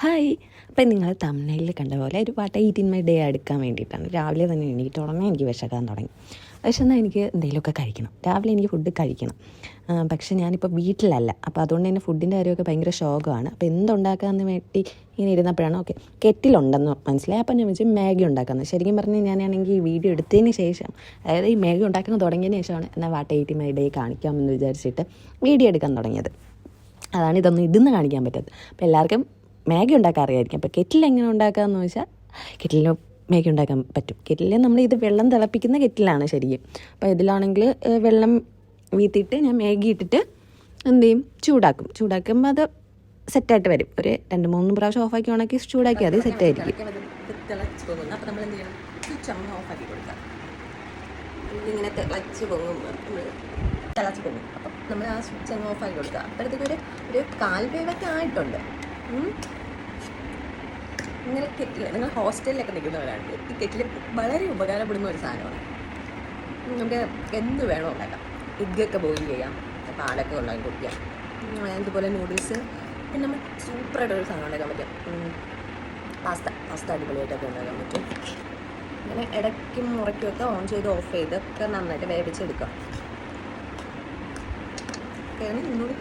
Hi. അപ്പം നിങ്ങൾ തമിഴ്നാട്ടിൽ കണ്ട പോലെ ഒരു പാട്ട് ഈറ്റിൻ മൈ ഡേ എടുക്കാൻ വേണ്ടിയിട്ടാണ്. രാവിലെ തന്നെ എണീറ്റ് ഉടനെ എനിക്ക് വിശക്കാൻ തുടങ്ങി. വിശന്നാൽ എനിക്ക് എന്തെങ്കിലുമൊക്കെ കഴിക്കണം. രാവിലെ എനിക്ക് ഫുഡ് കഴിക്കണം. പക്ഷെ ഞാനിപ്പോൾ വീട്ടിലല്ല. അപ്പോൾ അതുകൊണ്ട് തന്നെ ഫുഡിന്റെ കാര്യമൊക്കെ ഭയങ്കര ശോകമാണ്. അപ്പോൾ എന്തുണ്ടാക്കാമെന്ന് വേണ്ടി ഇങ്ങനെ ഇരുന്നപ്പോഴാണ് ഓക്കെ കെറ്റിലുണ്ടെന്ന് മനസ്സിലായി. അപ്പോൾ ഞാൻ വെച്ചാൽ മാഗി ഉണ്ടാക്കുന്നത് ശരിക്കും പറഞ്ഞാൽ ഞാനാണെങ്കിൽ ഈ വീഡിയോ എടുത്തതിന് ശേഷം അതായത് ഈ മാഗി ഉണ്ടാക്കുന്നത് തുടങ്ങിയതിന് ശേഷമാണ് എന്നാൽ വാട്ട് എയ്റ്റി മൈ ഡേ കാണിക്കാമെന്ന് വിചാരിച്ചിട്ട് വീഡിയോ എടുക്കാൻ തുടങ്ങിയത്. അതാണ് ഇതൊന്നും ഇടുന്ന് കാണിക്കാൻ പറ്റാത്തത്. അപ്പോൾ എല്ലാവർക്കും മാഗി ഉണ്ടാക്കാൻ അറിയായിരിക്കും അപ്പോൾ കെറ്റിൽ എങ്ങനെ ഉണ്ടാക്കാമെന്ന് ചോദിച്ചാൽ കെറ്റിലിൽ മാഗി ഉണ്ടാക്കാൻ പറ്റും. കെറ്റിലിൽ നമ്മൾ ഇത് വെള്ളം തിളപ്പിക്കുന്ന കെറ്റിലാണ് ശരിക്കും. അപ്പോൾ ഇതിലാണെങ്കിൽ വെള്ളം വീത്തിയിട്ട് ഞാൻ മാഗി ഇട്ടിട്ട് എന്ത് ചെയ്യും? ചൂടാക്കും. ചൂടാക്കുമ്പോൾ അത് സെറ്റായിട്ട് വരും. ഒരു രണ്ട് മൂന്ന് പ്രാവശ്യം ഓഫാക്കി ഉണക്കി ചൂടാക്കി അത് സെറ്റായിരിക്കും. ഇങ്ങനെ തിളച്ച് നമ്മൾ തിളച്ച് പൊങ്ങും അപ്പം നമ്മൾ ആ സ്വിച്ച് അങ്ങ് ഓഫാക്കി കൊടുക്കുക. അപ്പോഴത്തേക്കൊരു ഒരു കാൽവേവൊക്കെ കാൽ വേവൊക്കെ ആയിട്ടുണ്ട്. ഇങ്ങനെ കെറ്റിൽ നിങ്ങൾ ഹോസ്റ്റലിലൊക്കെ നിൽക്കുന്നവരാണെങ്കിൽ ഈ കെറ്റിൽ വളരെ ഉപകാരപ്പെടുന്ന ഒരു സാധനമാണ്. നമുക്ക് എന്ത് വേണോ ഉണ്ടാക്കാം. ഇഗ്ഗൊക്കെ ബോയിൽ ചെയ്യാം പാലൊക്കെ ഉണ്ടാക്കി കുടിക്കാം. അതുപോലെ നൂഡിൽസ് പിന്നെ നമ്മൾ സൂപ്പറായിട്ടൊരു സാധനം ഉണ്ടാക്കാൻ പറ്റും. പാസ്ത പാസ്ത അടിപൊളിയായിട്ടൊക്കെ ഉണ്ടാക്കാൻ പറ്റും. അങ്ങനെ ഇടയ്ക്കും മുറയ്ക്കുമൊക്കെ ഓൺ ചെയ്ത് ഓഫ് ചെയ്തൊക്കെ നന്നായിട്ട് വേവിച്ചെടുക്കാം. കാരണം നിന്നോട്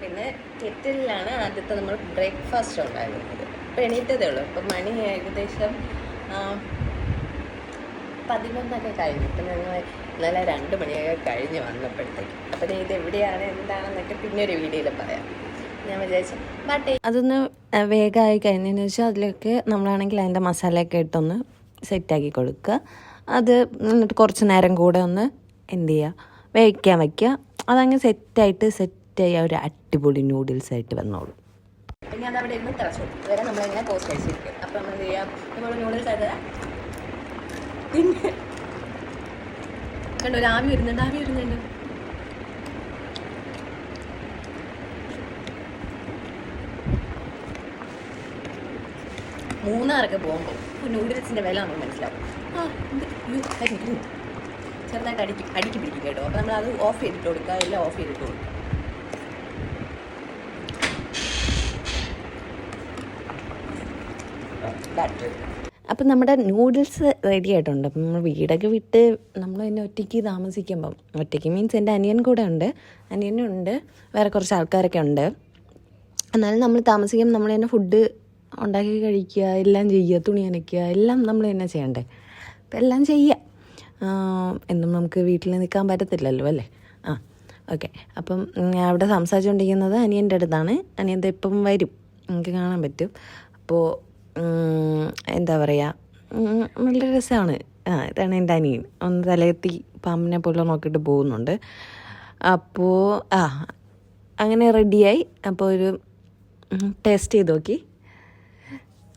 പിന്നെ കെറ്റിലാണ് ആദ്യത്തെ നമ്മൾ ബ്രേക്ക്ഫാസ്റ്റ് ഉണ്ടായിരുന്നത്. ഇപ്പം എണീറ്റതേ ഉള്ളൂ. ഇപ്പം മണി ഏകദേശം പതിനൊന്നൊക്കെ കഴിഞ്ഞു. ഇപ്പം ഞങ്ങൾ ഇന്നലെ രണ്ട് മണിയൊക്കെ കഴിഞ്ഞ് വന്നപ്പോഴത്തേക്ക്. അപ്പം ഇത് എവിടെയാണ് എന്താണെന്നൊക്കെ പിന്നെ ഒരു വീഡിയോയിൽ പറയാം. ഞാൻ വിചാരിച്ചു ബട്ട് അതൊന്ന് വേഗമായി കഴിഞ്ഞതിന് ശേഷം അതിലേക്ക് നമ്മളാണെങ്കിൽ അതിന്റെ മസാലയൊക്കെ ഇട്ടൊന്ന് സെറ്റാക്കി കൊടുക്കുക. അത് എന്നിട്ട് കുറച്ച് നേരം കൂടെ ഒന്ന് എന്ത് ചെയ്യുക? വേവിക്കാൻ വയ്ക്കുക അതങ്ങ് സെറ്റായിട്ട് സെറ്റായി ഒരു അടിപൊളി നൂഡിൽസ് ആയിട്ട് വന്നോളൂ. പിന്നെ അത് അവിടെ കഴിച്ചിരിക്കും. അപ്പോൾ നമ്മൾ നമ്മൾ നൂഡിൽസ് ഒരു ആവി വരുന്നുണ്ട് ആവി വരുന്നുണ്ട്. മൂന്നാറൊക്കെ പോകുമ്പോൾ നൂഡിൽസിന്റെ വില നമുക്ക് മനസ്സിലാവും. ആ. ചെറുതായിട്ട് അടിക്കും അടിക്കി പിടിക്കും കേട്ടോ. അപ്പോൾ നമ്മളത് ഓഫ് ചെയ്തിട്ട് കൊടുക്കുക. എല്ലാം ഓഫ് ചെയ്തിട്ട് കൊടുക്കുക. അപ്പം നമ്മുടെ നൂഡിൽസ് റെഡി ആയിട്ടുണ്ട്. അപ്പം നമ്മൾ വീടൊക്കെ വിട്ട് നമ്മൾ തന്നെ ഒറ്റയ്ക്ക് താമസിക്കുമ്പം ഒറ്റയ്ക്ക് മീൻസ് എന്റെ അനിയൻ കൂടെ ഉണ്ട്. അനിയനും ഉണ്ട്. വേറെ കുറച്ച് ആൾക്കാരൊക്കെ ഉണ്ട്. എന്നാലും നമ്മൾ താമസിക്കുമ്പോൾ നമ്മൾ തന്നെ ഫുഡ് ഉണ്ടാക്കി കഴിക്കുക എല്ലാം ചെയ്യുക തുണി അനയ്ക്കുക എല്ലാം നമ്മൾ തന്നെ ചെയ്യണ്ടേ. അപ്പം എല്ലാം ചെയ്യുക എന്നും നമുക്ക് വീട്ടിൽ നിൽക്കാൻ പറ്റത്തില്ലല്ലോ അല്ലേ? ആ ഓക്കെ. അപ്പം അവിടെ സംസാരിച്ചുകൊണ്ടിരിക്കുന്നത് അനിയന്റെ അടുത്താണ്. അനിയന്റെ ഇപ്പം വരും. നമുക്ക് കാണാൻ പറ്റും. അപ്പോൾ എന്താ പറയുക നല്ല രസമാണ്. ആ ഇതാണ് എന്റെ അനിയൻ. ഒന്ന് തലയെത്തി പാമ്പിനെ പോലെ നോക്കിയിട്ട് പോകുന്നുണ്ട്. അപ്പോൾ ആ അങ്ങനെ റെഡിയായി. അപ്പോൾ ഒരു ടേസ്റ്റ് ചെയ്ത് നോക്കി.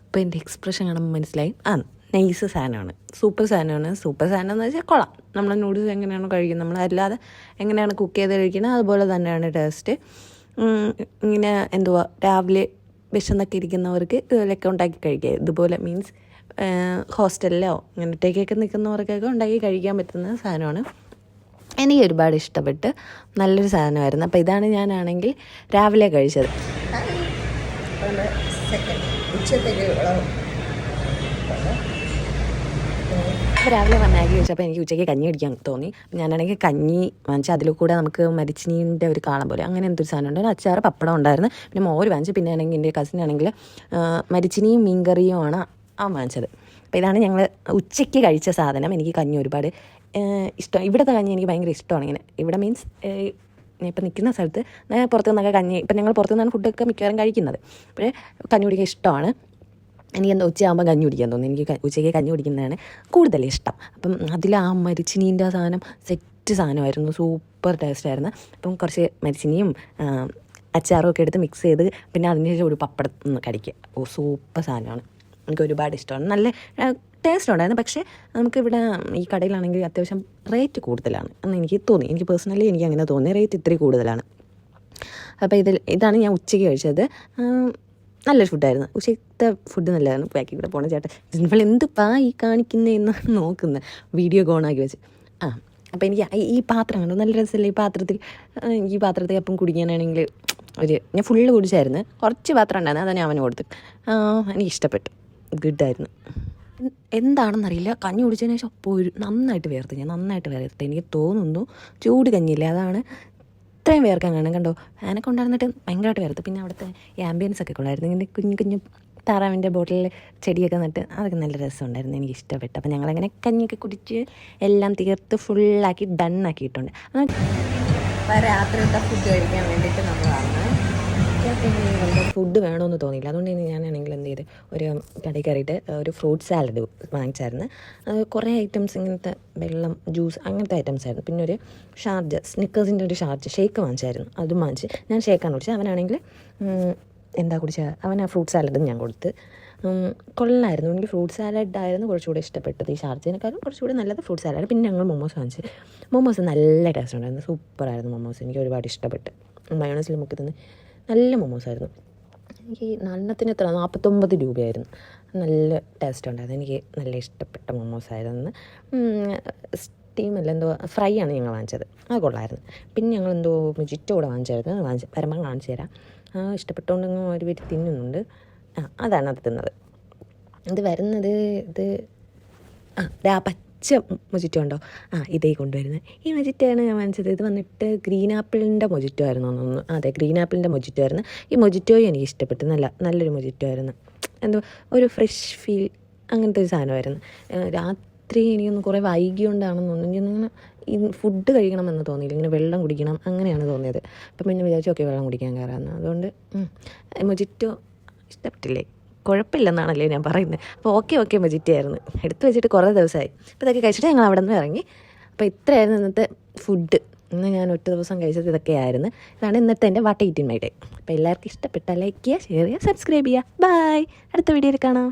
അപ്പോൾ എന്റെ എക്സ്പ്രഷൻ കാണുമ്പോൾ മനസ്സിലായി. ആ നൈസ് സാധനമാണ്. സൂപ്പർ സാധനമാണ്. സൂപ്പർ സാധനം എന്ന് വെച്ചാൽ കൊള്ളാം. നമ്മൾ നൂഡിൽസ് എങ്ങനെയാണ് കഴിക്കുന്നത് നമ്മൾ അല്ലാതെ എങ്ങനെയാണ് കുക്ക് ചെയ്ത് കഴിക്കുന്നത് അതുപോലെ തന്നെയാണ് ടേസ്റ്റ് ഇങ്ങനെ എന്തുവാ രാവിലെ വിശന്നൊക്കെ ഇരിക്കുന്നവർക്ക് ഇതുപോലെയൊക്കെ ഉണ്ടാക്കി കഴിക്കുക. ഇതുപോലെ മീൻസ് ഹോസ്റ്റലിലോ അങ്ങനത്തേക്കൊക്കെ നിൽക്കുന്നവർക്കൊക്കെ ഉണ്ടാക്കി കഴിക്കാൻ പറ്റുന്ന സാധനമാണ്. എനിക്ക് ഒരുപാട് ഇഷ്ടപ്പെട്ട് നല്ലൊരു സാധനമായിരുന്നു. അപ്പോൾ ഇതാണ് ഞാനാണെങ്കിൽ രാവിലെ കഴിച്ചത്. ഉച്ചത്തേക്ക് രാവിലെ വന്നാക്കി വെച്ചപ്പോൾ എനിക്ക് ഉച്ചയ്ക്ക് കഞ്ഞി അടിക്കാൻ തോന്നി. ഞാനാണെങ്കിൽ കഞ്ഞി വാങ്ങിച്ച അതിൽ കൂടെ നമുക്ക് മരിച്ചിനീന്റെ ഒരു കാളം പോലെ അങ്ങനെ എന്തൊരു സാധനം ഉണ്ട് അച്ചാറ് പപ്പടം ഉണ്ടായിരുന്നു. പിന്നെ മോര് വാങ്ങിച്ചു. പിന്നെ ആണെങ്കിൽ എന്റെ കസിൻ ആണെങ്കിൽ മരിച്ചിനിയും മീൻകറിയുമാണ് ആ വാങ്ങിച്ചത്. അപ്പോൾ ഇതാണ് ഞങ്ങൾ ഉച്ചയ്ക്ക് കഴിച്ച സാധനം. എനിക്ക് കഞ്ഞി ഒരുപാട് ഇഷ്ടം. ഇവിടുത്തെ കഞ്ഞി എനിക്ക് ഭയങ്കര ഇഷ്ടമാണ് ഇങ്ങനെ. ഇവിടെ മീൻസ് ഇപ്പം നിൽക്കുന്ന സ്ഥലത്ത് പുറത്തു നിന്നൊക്കെ കഞ്ഞി ഇപ്പം ഞങ്ങൾ പുറത്തു നിന്നാണ് ഫുഡൊക്കെ മിക്കവാറും കഴിക്കുന്നത്. അപ്പോൾ കഞ്ഞി കുടിക്കാൻ ഇഷ്ടമാണ്. എനിക്ക് എന്താ ഉച്ചയാകുമ്പോൾ കഞ്ഞി കുടിക്കാൻ തോന്നി. എനിക്ക് ഉച്ചയ്ക്ക് കഞ്ഞി കുടിക്കുന്നതാണ് കൂടുതൽ ഇഷ്ടം. അപ്പം അതിൽ ആ മരിച്ചിനീന്റെ സാധനം സെറ്റ് സാധനമായിരുന്നു. സൂപ്പർ ടേസ്റ്റ് ആയിരുന്നു. അപ്പം കുറച്ച് മരിച്ചിനിയും അച്ചാറും ഒക്കെ എടുത്ത് മിക്സ് ചെയ്ത് പിന്നെ അതിന് ശേഷം ഒരു പപ്പടം ഒന്ന് കടിക്കുക ഓ സൂപ്പർ സാധനമാണ്. എനിക്ക് ഒരുപാട് ഇഷ്ടമാണ്. നല്ല ടേസ്റ്റ് ഉണ്ടായിരുന്നു. പക്ഷേ നമുക്കിവിടെ ഈ കടയിലാണെങ്കിൽ അത്യാവശ്യം റേറ്റ് കൂടുതലാണ് എന്ന് എനിക്ക് തോന്നി. എനിക്ക് പേഴ്സണലി എനിക്ക് അങ്ങനെ തോന്നി. റേറ്റ് ഇത്തിരി കൂടുതലാണ്. അപ്പോൾ ഇതിൽ ഇതാണ് ഞാൻ ഉച്ചയ്ക്ക് കഴിച്ചത്. നല്ലൊരു ഫുഡായിരുന്നു. ഉച്ചത്തെ ഫുഡ് നല്ലതായിരുന്നു. ബാക്കി കൂടെ പോണ ചേട്ടൻ ഇവൾ എന്ത് പാ ഈ കാണിക്കുന്നതെന്നാണ് നോക്കുന്നത് വീഡിയോ ഓണാക്കി വെച്ച്. ആ അപ്പോൾ എനിക്ക് ഈ- പാത്രം കണ്ടു? നല്ല രസമല്ലേ ഈ പാത്രത്തിൽ? ഈ പാത്രത്തിൽ അപ്പം കുടിക്കാനാണെങ്കിൽ ഒരു ഞാൻ ഫുള്ള് കുടിച്ചായിരുന്നു. കുറച്ച് പാത്രം ഉണ്ടായിരുന്നു അതാണ് ഞാൻ അവന് കൊടുത്തു. എനിക്ക് ഇഷ്ടപ്പെട്ടു ഗുഡായിരുന്നു എന്താണെന്നറിയില്ല. കഞ്ഞി കുടിച്ചതിന് ശേഷം അപ്പോൾ ഒരു നന്നായിട്ട് വേർത്ത്. ഞാൻ നന്നായിട്ട് വേർത്ത്. എനിക്ക് തോന്നുന്നു ചൂട് കഞ്ഞില്ല അതാണ് ഇത്രയും വേർക്കാൻ കണ്ടോ? ഫാനൊക്കെ ഉണ്ടായിരുന്നിട്ട് ഭയങ്കരമായിട്ട് വേർത്ത്. പിന്നെ അവിടുത്തെ ആംബിയൻസ് ഒക്കെ കൊള്ളായിരുന്നു. ഇങ്ങനെ കുഞ്ഞു കുഞ്ഞു താറാവിന്റെ ബോട്ടിലിൽ ചെടിയൊക്കെ നട്ട് അതൊക്കെ നല്ല രസമുണ്ടായിരുന്നു എനിക്ക് ഇഷ്ടപ്പെട്ടു അപ്പോൾ ഞങ്ങളങ്ങനെ കഞ്ഞിയൊക്കെ കുടിച്ച് എല്ലാം തീർത്ത് ഫുള്ളാക്കി ഡണ്ണാക്കിയിട്ടുണ്ട് അപ്പോൾ രാത്രി ഫുഡ് കഴിക്കാൻ വേണ്ടിയിട്ട് നമ്മൾ ഫുഡ് വേണമെന്ന് തോന്നിയില്ല. അതുകൊണ്ട് തന്നെ ഞാനാണെങ്കിൽ എന്ത് ചെയ്ത് ഒരു കടയിൽ കയറിയിട്ട് ഒരു ഫ്രൂട്ട് സാലഡ് വാങ്ങിച്ചായിരുന്നു. കുറേ ഐറ്റംസ് ഇങ്ങനത്തെ വെള്ളം ജ്യൂസ് അങ്ങനത്തെ ഐറ്റംസ് ആയിരുന്നു. പിന്നെ ഒരു ഷാർജ് സ്നിക്കേഴ്സിന്റെ ഒരു ഷാർജ് ഷേക്ക് വാങ്ങിച്ചായിരുന്നു. അതും വാങ്ങിച്ച് ഞാൻ ഷേക്കാണ് കുടിച്ചത്. അവനാണെങ്കിൽ എന്താ കുടിച്ചത്? അവൻ ആ ഫ്രൂട്ട് സാലഡും ഞാൻ കൊടുത്ത്. കൊള്ളായിരുന്നു. എനിക്ക് ഫ്രൂട്ട് സാലഡ് ആയിരുന്നു കുറച്ചുകൂടി ഇഷ്ടപ്പെട്ടത് ഈ ഷാർജിനെക്കാളും കുറച്ചുകൂടി നല്ലത് ഫ്രൂട്ട് സാലഡ് പിന്നെ ഞങ്ങൾ മൊമോസ് വാങ്ങിച്ച്. മൊമോസ് നല്ല ടേസ്റ്റ് ഉണ്ടായിരുന്നു. സൂപ്പറായിരുന്നു മൊമോസ് എനിക്ക് ഒരുപാട് ഇഷ്ടപ്പെട്ട്. മയോണസിൽ മുക്കി തന്നെ. നല്ല മൊമോസ് ആയിരുന്നു. എനിക്ക് നാലെണ്ണത്തിന് എത്ര? നാൽപ്പത്തൊമ്പത് രൂപയായിരുന്നു. നല്ല ടേസ്റ്റ് ഉണ്ടായിരുന്നു. എനിക്ക് നല്ല ഇഷ്ടപ്പെട്ട മൊമോസ് ആയിരുന്നു. സ്റ്റീം അല്ല എന്തോ ഫ്രൈ ആണ് ഞങ്ങൾ വാങ്ങിച്ചത്. അത് കൊള്ളായിരുന്നു. പിന്നെ ഞങ്ങൾ എന്തോ മുജിറ്റോ കൂടെ വാങ്ങിച്ചായിരുന്നു. വാങ്ങിച്ച വരുമ്പം കാണിച്ചു തരാം. ആ ഇഷ്ടപ്പെട്ടുകൊണ്ട് ഒരു വീട്ടിൽ തിന്നുന്നുണ്ട്. ആ അതാണ് അത് തിന്നത്. ഇത് വരുന്നത് ഇത് ആ ദാ പച്ച മൊജിറ്റോ ഉണ്ടോ ആ ഇതേ കൊണ്ടുവരുന്നത് ഈ മൊജിറ്റോയാണ് ഞാൻ വാങ്ങിച്ചത്. ഇത് വന്നിട്ട് ഗ്രീൻ ആപ്പിളിന്റെ മൊജിറ്റോ ആയിരുന്നു തോന്നുന്നു അതെ ഗ്രീൻ ആപ്പിളിന്റെ മൊജിറ്റോ ആയിരുന്നു. ഈ മൊജിറ്റോയും എനിക്ക് ഇഷ്ടപ്പെട്ടു. നല്ല നല്ലൊരു മൊജിറ്റോ ആയിരുന്നു. എന്തോ ഒരു ഫ്രഷ് ഫീൽ അങ്ങനത്തെ ഒരു സാധനമായിരുന്നു. രാത്രി എനിക്കൊന്ന് കുറേ വൈകിയോണ്ടാണെന്ന് തോന്നുന്നു. എനിക്കൊന്നിങ്ങനെ ഈ ഫുഡ് കഴിക്കണമെന്ന് തോന്നിയില്ല. ഇങ്ങനെ വെള്ളം കുടിക്കണം അങ്ങനെയാണ് തോന്നിയത്. അപ്പം പിന്നെ വിചാരിച്ചു ഓക്കെ വെള്ളം കുടിക്കാൻ കയറാമെന്ന് അതുകൊണ്ട് മൊജിറ്റോ ഇഷ്ടപ്പെട്ടില്ലേ? കുഴപ്പമില്ലെന്നാണല്ലേ ഞാൻ പറയുന്നത്. അപ്പോൾ ഓക്കെ ഓക്കെ മജിറ്റിയായിരുന്നു. എടുത്തു വെച്ചിട്ട് കുറേ ദിവസമായി. അപ്പോൾ ഇതൊക്കെ കഴിച്ചിട്ട് ഞങ്ങൾ അവിടെ നിന്ന് ഇറങ്ങി. അപ്പോൾ ഇത്രയായിരുന്നു ഇന്നത്തെ ഫുഡ് ഇന്ന് ഞാൻ ഒറ്റ ദിവസം കഴിച്ചത് ഇതൊക്കെയായിരുന്നു ഇതാണ് ഇന്നത്തെ എന്റെ വാട്ട് ഈറ്റിൻ മൈ ഡേ അപ്പോൾ എല്ലാവർക്കും ഇഷ്ടപ്പെട്ട ലൈക്ക് ചെയ്യുക ഷെയർ ചെയ്യുക സബ്സ്ക്രൈബ് ചെയ്യുക. ബൈ അടുത്ത വീഡിയോയിൽ കാണാം.